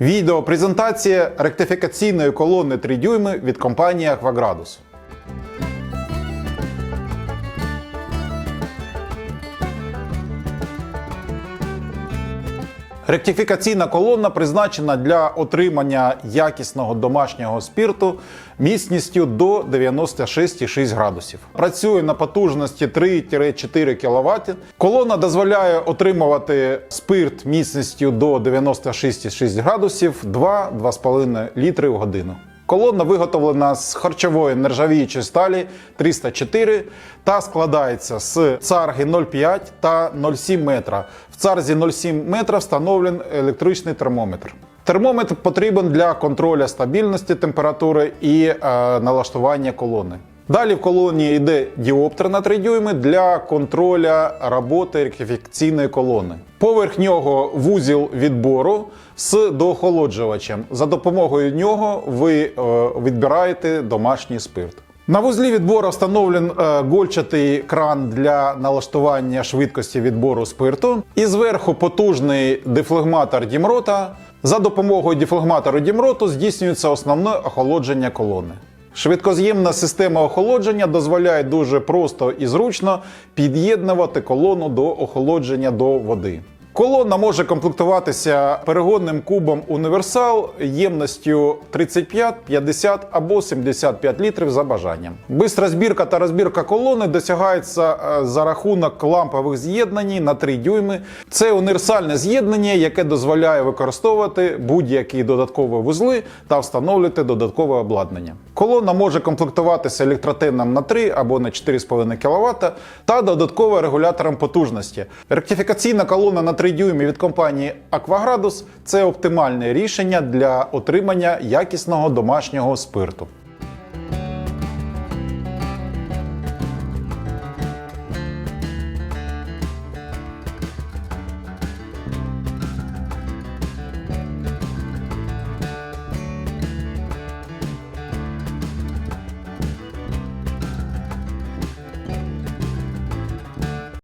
Відео презентація ректифікаційної колони 3 дюйми від компанії Aquagradus. Ректифікаційна колона призначена для отримання якісного домашнього спирту міцністю до 96,6 градусів. Працює на потужності 3-4 кВт. Колона дозволяє отримувати спирт міцністю до 96,6 градусів 2-2,5 літри в годину. Колона виготовлена з харчової нержавіючої сталі 304 та складається з царги 0,5 та 0,7 метра. В царзі 0,7 метра встановлений електричний термометр. Термометр потрібен для контролю стабільності температури і е, налаштування колони. Далі в колоні йде діоптер на 3 дюйми для контроля роботи ректифікаційної колони. Поверх нього вузіл відбору з доохолоджувачем. За допомогою нього ви е, відбираєте домашній спирт. На вузлі відбору встановлений е, гольчатий кран для налаштування швидкості відбору спирту. І зверху потужний дефлегматор Дімрота. За допомогою дефлегматору Дімроту здійснюється основне охолодження колони. Швидкоз'ємна система охолодження дозволяє дуже просто і зручно під'єднувати колону до охолодження до води. Колона може комплектуватися перегонним кубом універсал ємністю 35, 50 або 75 літрів за бажанням. Бистра збірка та розбірка колони досягається е, за рахунок лампових з'єднань на 3 дюйми. Це універсальне з'єднання, яке дозволяє використовувати будь-які додаткові вузли та встановлювати додаткове обладнання. Колона може комплектуватися електротином на 3 або на 4,5 кВт та додатково регулятором потужності. Ректифікаційна колона на 3 дюйми від компанії Aquagradus – це оптимальне рішення для отримання якісного домашнього спирту.